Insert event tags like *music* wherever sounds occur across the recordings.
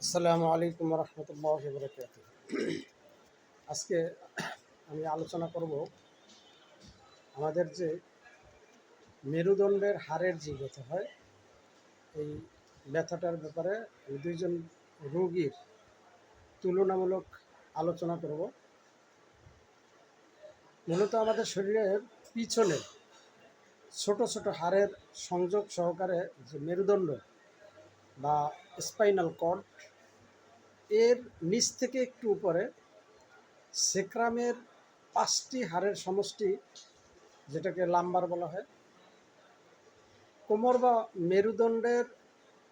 আসসালামু আলাইকুম রহমতুল্লাহ বরকাত আজকে আমি আলোচনা করব আমাদের যে মেরুদণ্ডের হাড়ের যে ব্যথা হয়, এই ব্যথাটার ব্যাপারে আমি দুইজন রোগীর তুলনামূলক আলোচনা করব। মূলত আমাদের শরীরের পিছনে ছোট ছোট হাড়ের সংযোগ সহকারে যে মেরুদণ্ড বা স্পাইনাল কর্ড এর নিচ থেকে একটু উপরে, সেক্রামের পাঁচটি হাড়ের সমষ্টি, যেটাকে লাম্বার বলা হয়, কোমর বা মেরুদণ্ডের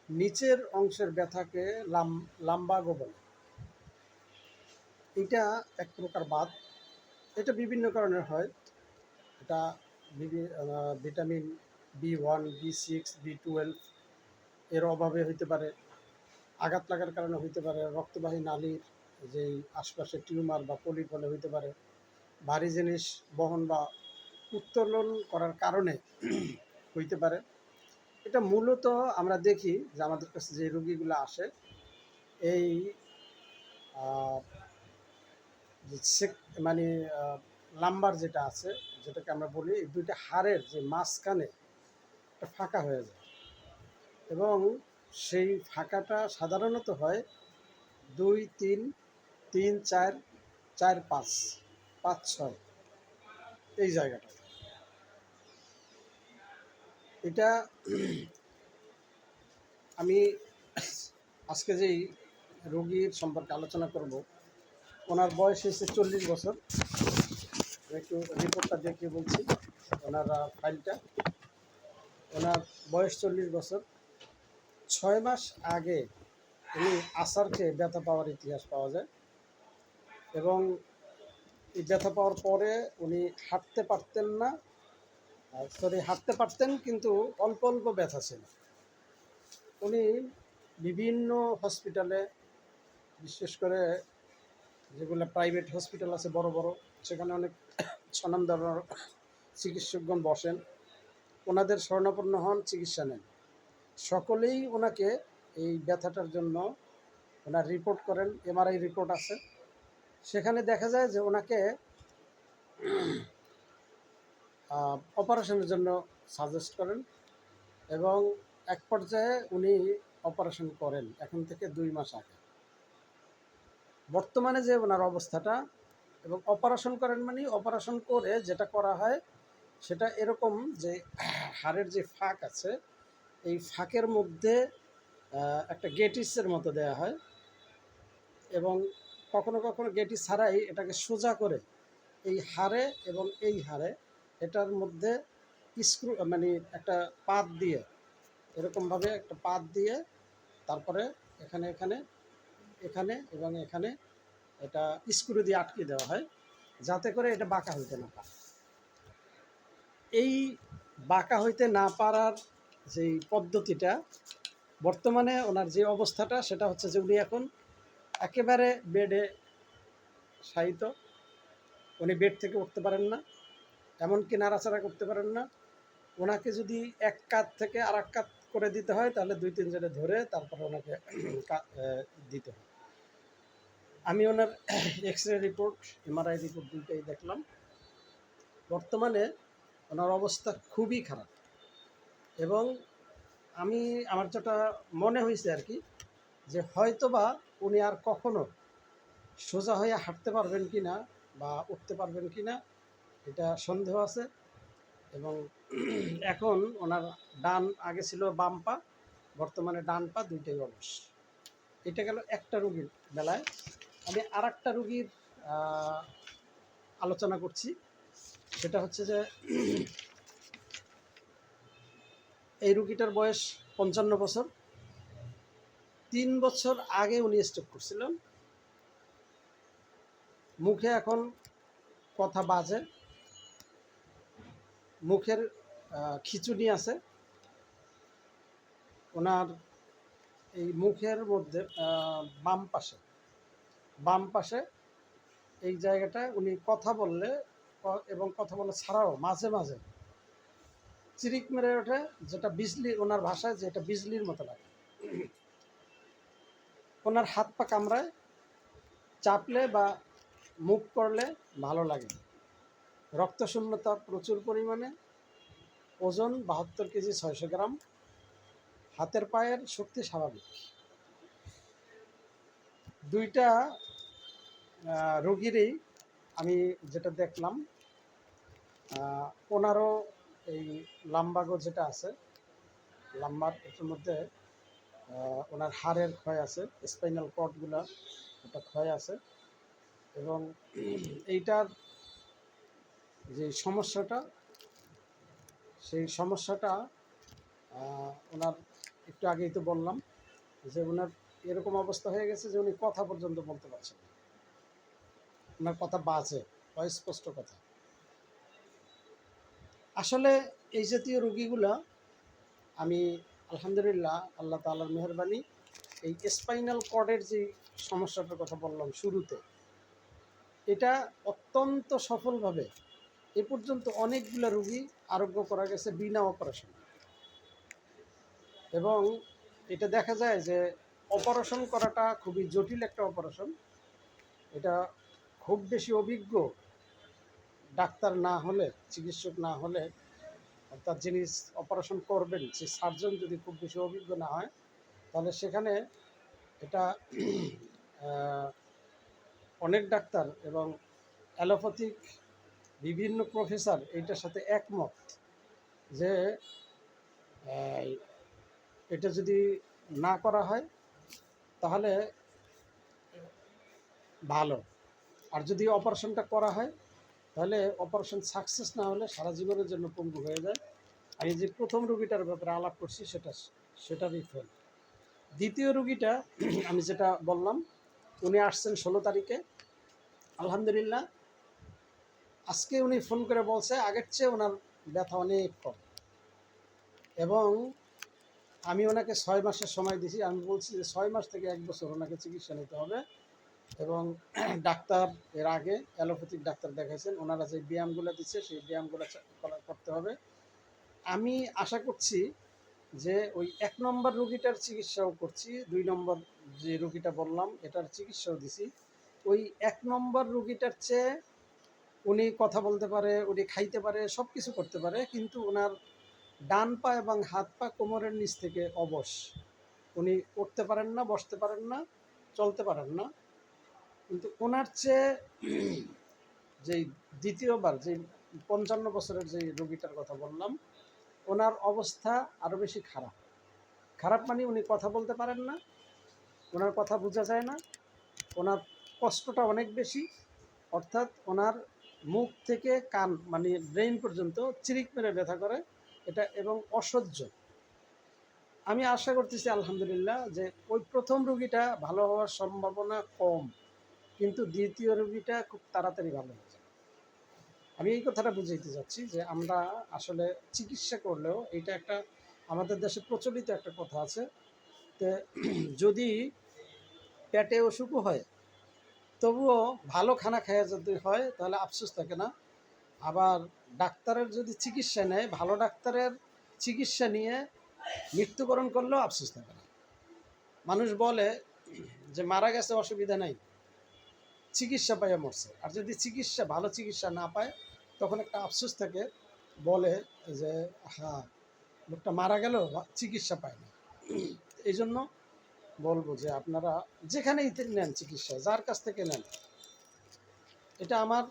নিচের অংশের ব্যথাকে লাম, লাম্বাগো বলে। এটা এক প্রকার বাত এটা বিভিন্ন কারণে হয়। এটা vitamin B one, B six, B twelve, এর অভাবে হইতে পারে। আঘাত লাগার কারণে হইতে পারে, রক্তবাহী নালীর যেই আশপাশে টিউমার বা পলিপ হলে হইতে পারে, ভারী জিনিস বহন বা উত্তোলন করার কারণে *clears throat* হইতে পারে। এটা মূলত আমরা দেখি যে আমাদের কাছে যে রোগীগুলো আসে, এই যে মানে লাম্বার যেটা আছে, যেটাকে আমরা বলি দুইটা হাড়ের যে মাঝখানে ফাঁকা হয়ে যায়। এবং সেই ফাঁকাটা সাধারণত হয় দুই, তিন তিন, চার চার, পাঁচ পাঁচ, ছয়, এই জায়গাটা। এটা আমি আজকে যেই রোগীর সম্পর্কে আলোচনা করব, ওনার বয়স হয়েছে চল্লিশ বছর। একটু রিপোর্টটা দেখে বলছি, ওনার ফাইলটা ওনার বয়স চল্লিশ বছর। ছয় মাস আগে উনি আসার ব্যথা পাওয়ার ইতিহাস পাওয়া যায় এবং এই ব্যথা পাওয়ার পরে উনি হাঁটতে পারতেন না। সরি হাঁটতে পারতেন কিন্তু অল্প অল্প ব্যথা ছিল। উনি বিভিন্ন হসপিটালে বিশেষ করে যেগুলো প্রাইভেট হসপিটাল আছে বড় বড়, সেখানে অনেক *coughs* স্বনামধন্য চিকিৎসকগণ বসেন। ওনাদের স্বর্ণাপন্ন হন, চিকিৎসা নেন। সকলেই ওনাকে এই ব্যথাটার জন্য ওনার রিপোর্ট করেন, এমআরআই রিপোর্ট আছে। সেখানে দেখা যায় যে ওনাকে অপারেশনের জন্য সাজেস্ট করেন এবং এক পর্যায়ে উনি অপারেশন করেন এখন থেকে দুই মাস আগে। বর্তমানে যে ওনার অবস্থাটা এবং অপারেশন করেন মানে অপারেশন করে যেটা করা হয় সেটা এরকম যে হাড়ের যে ফাঁক আছে এই ফাঁকের মধ্যে একটা গেটিসের মতো দেয়া হয় এবং কখনো কখনো গেটিস ছাড়াই এটাকে সোজা করে এই হারে এবং এই হারে এটার মধ্যে স্ক্রু মানে একটা পাত দিয়ে, এরকমভাবে একটা পাত দিয়ে তারপরে এখানে এখানে এখানে এবং এখানে এটা স্ক্রু দিয়ে আটকে দেওয়া হয় যাতে করে এটা বাঁকা হইতে না পারে। এই বাঁকা হইতে না পারার যেই পদ্ধতিটা, বর্তমানে ওনার যে অবস্থাটা, সেটা হচ্ছে যে উনি এখন একেবারে বেডে শায়িত। উনি বেড থেকে উঠতে পারেন না, এমনকি নাড়াচাড়া করতে পারেন না। ওনাকে যদি এক কাত থেকে আর এক কাত করে দিতে হয়, তাহলে দুই তিনজনে ধরে তারপরে ওনাকে *clears throat* দিতে হয়। আমি ওনার X ray report MRI report দুইটাই দেখলাম। বর্তমানে ওনার অবস্থা খুবই খারাপ। এবং আমি, আমার যেটা মনে হয়েছে আর কি, যে হয়তোবা উনি আর কখনো সোজা হয়ে হাঁটতে পারবেন কি না বা উঠতে পারবেন কি না এটা সন্দেহ আছে। এবং *clears throat* এখন ওনার ডান আগে ছিল বাম পা, বর্তমানে ডান পা দুইটাই অলস। এটা গেল একটা রুগীর বেলায়। আমি আর একটা রুগীর আলোচনা করছি। সেটা হচ্ছে যে *clears throat* এই রুগীটার বয়স পঞ্চান্ন বছর। তিন বছর আগে উনি স্ট্রোক করছিলেন। মুখে এখন কথা বাজে। মুখের খিচুনি আছে। ওনার এই মুখের মধ্যে বাম পাশে বাম পাশে এই জায়গাটায় উনি কথা বললে এবং কথা বলা ছাড়াও মাঝে মাঝে চিরিক মেরে ওঠে, যেটা বিজলি, ওনার ভাষায় যেটা বিজলির মতো লাগে। ওনার হাত পা কামড়ায়, চাপলে বা মুখ করলে ভালো লাগে। রক্ত শূন্যতা প্রচুর পরিমাণে, ওজন বাহাত্তর কেজি ছয়শো গ্রাম, হাতের পায়ের শক্তি স্বাভাবিক। দুইটা রোগীরই আমি যেটা দেখলাম ওনারও এই লাম্বাগো যেটা আছে, লাম্বার এটার মধ্যে ওনার হাড়ের ক্ষয় আছে স্পাইনাল কর্ডগুলা ওটা ক্ষয় আছে। এবং এইটার যে সমস্যাটা, সেই সমস্যাটা ওনার একটু আগেই তো বললাম যে ওনার এরকম অবস্থা হয়ে গেছে যে উনি কথা পর্যন্ত বলতে পারছেন না। ওনার কথা বাজে, অস্পষ্ট কথা। আসলে এই জাতীয় রোগীগুলা আমি আলহামদুলিল্লাহ আল্লাহ তালার মেহরবানি, এই স্পাইনাল কর্ডের যে সমস্যাটার কথা বললাম শুরুতে, এটা অত্যন্ত সফলভাবে এ পর্যন্ত অনেকগুলো রুগী আরোগ্য করা গেছে বিনা অপারেশন এবং এটা দেখা যায় যে অপারেশন করাটা খুবই জটিল একটা অপারেশন এটা খুব বেশি অভিজ্ঞ ডাক্তার না হলে, চিকিৎসক না হলে, অর্থাৎ যিনি অপারেশন করবেন সেই সার্জন যদি খুব বেশি অভিজ্ঞ না হয়, তাহলে সেখানে এটা অনেক ডাক্তার এবং অ্যালোপ্যাথিক বিভিন্ন প্রফেসর এইটার সাথে একমত যে এটা যদি না করা হয়, তাহলে ভালো। আর যদি অপারেশনটা করা হয় তাহলে অপারেশন সাকসেস না হলে সারা জীবনের জন্য পঙ্গু হয়ে যায়। এই যে প্রথম রুগীটার ব্যাপারে আলাপ করছি, সেটা সেটারই ফেল দ্বিতীয় রুগীটা, *clears throat* আমি যেটা বললাম, উনি আসছেন ষোলো তারিখে। আলহামদুলিল্লাহ, আজকে উনি ফোন করে বলছে, আগের চেয়ে ওনার ব্যথা অনেক কম। এবং আমি ওনাকে ছয় মাসের সময় দিছি। আমি বলছি যে, ছয় মাস থেকে এক বছর ওনাকে চিকিৎসা নিতে হবে। এবং *clears throat* ডাক্তার এর আগে অ্যালোপ্যাথিক ডাক্তার দেখাইছেন। ওনারা যে ব্যায়ামগুলো দিচ্ছে, সেই ব্যায়ামগুলো করতে হবে। আমি আশা করছি যে ওই এক নম্বর রুগীটার চিকিৎসাও করছি, দুই নম্বর যে রুগীটা বললাম, এটার চিকিৎসাও দিছি। ওই এক নম্বর রুগীটার চেয়ে উনি কথা বলতে পারে, উনি খাইতে পারে সব কিছু করতে পারে, কিন্তু ওনার ডান পা এবং হাত পা কোমরের নিচ থেকে অবশ। উনি উঠতে পারেন না, বসতে পারেন না, চলতে পারেন না। কিন্তু ওনার চেয়ে যেই দ্বিতীয়বার যে পঞ্চান্ন বছরের যে রোগীটার কথা বললাম, ওনার অবস্থা আরও বেশি খারাপ। খারাপ মানে উনি কথা বলতে পারেন না, ওনার কথা বোঝা যায় না, ওনার কষ্টটা অনেক বেশি, অর্থাৎ ওনার মুখ থেকে কান মানে ব্রেইন পর্যন্ত চিরিক মেরে ব্যথা করে, এটা এবং অসহ্য। আমি আশা করতেছি আলহামদুলিল্লাহ যে ওই প্রথম রুগীটা ভালো হওয়ার সম্ভাবনা কম। কিন্তু দ্বিতীয় রুগীটা খুব তাড়াতাড়ি ভালো হয়ে যাবে আমি এই কথাটা বুঝাইতে যাচ্ছি যে আমরা আসলে চিকিৎসা করলেও এটা একটা আমাদের দেশে প্রচলিত একটা কথা আছে যে যদি পেটে অসুখও হয়, তবুও ভালো খানা খাওয়া যদি হয়, তাহলে আফসোস থাকে না। আবার ডাক্তারের যদি চিকিৎসা নেয়, ভালো ডাক্তারের চিকিৎসা নিয়ে মৃত্যুবরণ করলেও আফসোস থাকে না। মানুষ বলে যে মারা গেছে অসুবিধা নাই। চিকিৎসা পাইয়া মরছে। আর যদি চিকিৎসা, ভালো চিকিৎসা না পায়, তখন একটা আফসোস থাকে, বলে যে হ্যাঁ লোকটা মারা গেল, চিকিৎসা পায় না এই জন্য বলব যে, আপনারা যেখানেই নেন চিকিৎসা, যার কাছ থেকে নেন, এটা আমার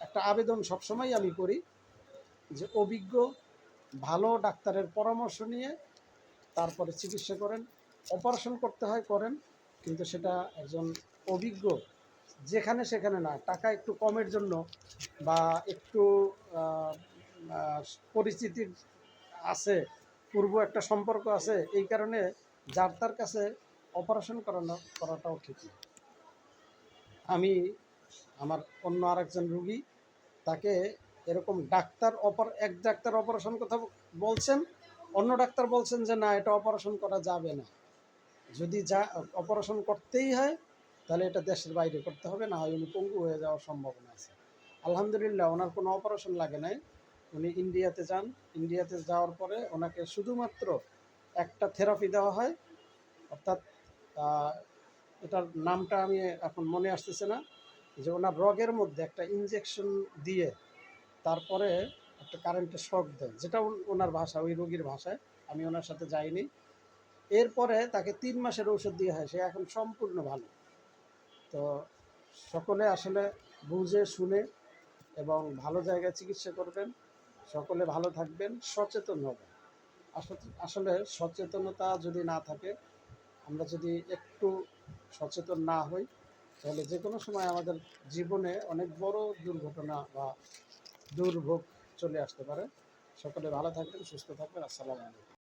একটা আবেদন সবসময় আমি করি যে, অভিজ্ঞ, ভালো ডাক্তারের পরামর্শ নিয়ে তারপরে চিকিৎসা করেন, অপারেশন করতে হয়, করেন, কিন্তু সেটা একজন অভিজ্ঞ যেখানে সেখানে না, টাকা একটু কমের জন্য বা একটু পরিচিতির আছে, পূর্ব একটা সম্পর্ক আছে, এই কারণে যার তার কাছে অপারেশন করানো, করাটাও ঠিক না। আমি আমার অন্য আরেকজন রুগী, তাকে এরকম ডাক্তার অপার এক ডাক্তার অপারেশন কথা বলছেন, অন্য ডাক্তার বলছেন যে না, এটা অপারেশন করা যাবে না। যদি যা অপারেশন করতেই হয় তাহলে এটা দেশের বাইরে করতে হবে, না হয় উনি পঙ্গু হয়ে যাওয়ার সম্ভাবনা আছে। আলহামদুলিল্লাহ, ওনার কোনো অপারেশন লাগে নাই। উনি ইন্ডিয়াতে যান। ইন্ডিয়াতে যাওয়ার পরে ওনাকে শুধুমাত্র একটা থেরাপি দেওয়া হয়। অর্থাৎ এটার নামটা আমি এখন মনে আসতেছে না। যে ওনার রগের মধ্যে একটা ইনজেকশন দিয়ে তারপরে একটা কারেন্টের শক দেয়। যেটা ওনার ভাষা, ওই রোগীর ভাষায়। আমি ওনার সাথে যাইনি। এরপরে তাকে তিন মাসের ঔষধ দিয়ে হয়। সে এখন সম্পূর্ণ ভালো। তো সকলে আসলে বুঝে, শুনে এবং ভালো জায়গায় চিকিৎসা করবেন। সকলে ভালো থাকবেন, সচেতন হবেন। আসলে সচেতনতা যদি না থাকে, আমরা যদি একটু সচেতন না হই, তাহলে যে কোনো সময় আমাদের জীবনে অনেক বড় দুর্ঘটনা বা দুর্ভোগ চলে আসতে পারে। সকলে ভালো থাকবেন, সুস্থ থাকবেন। আসসালামু আলাইকুম।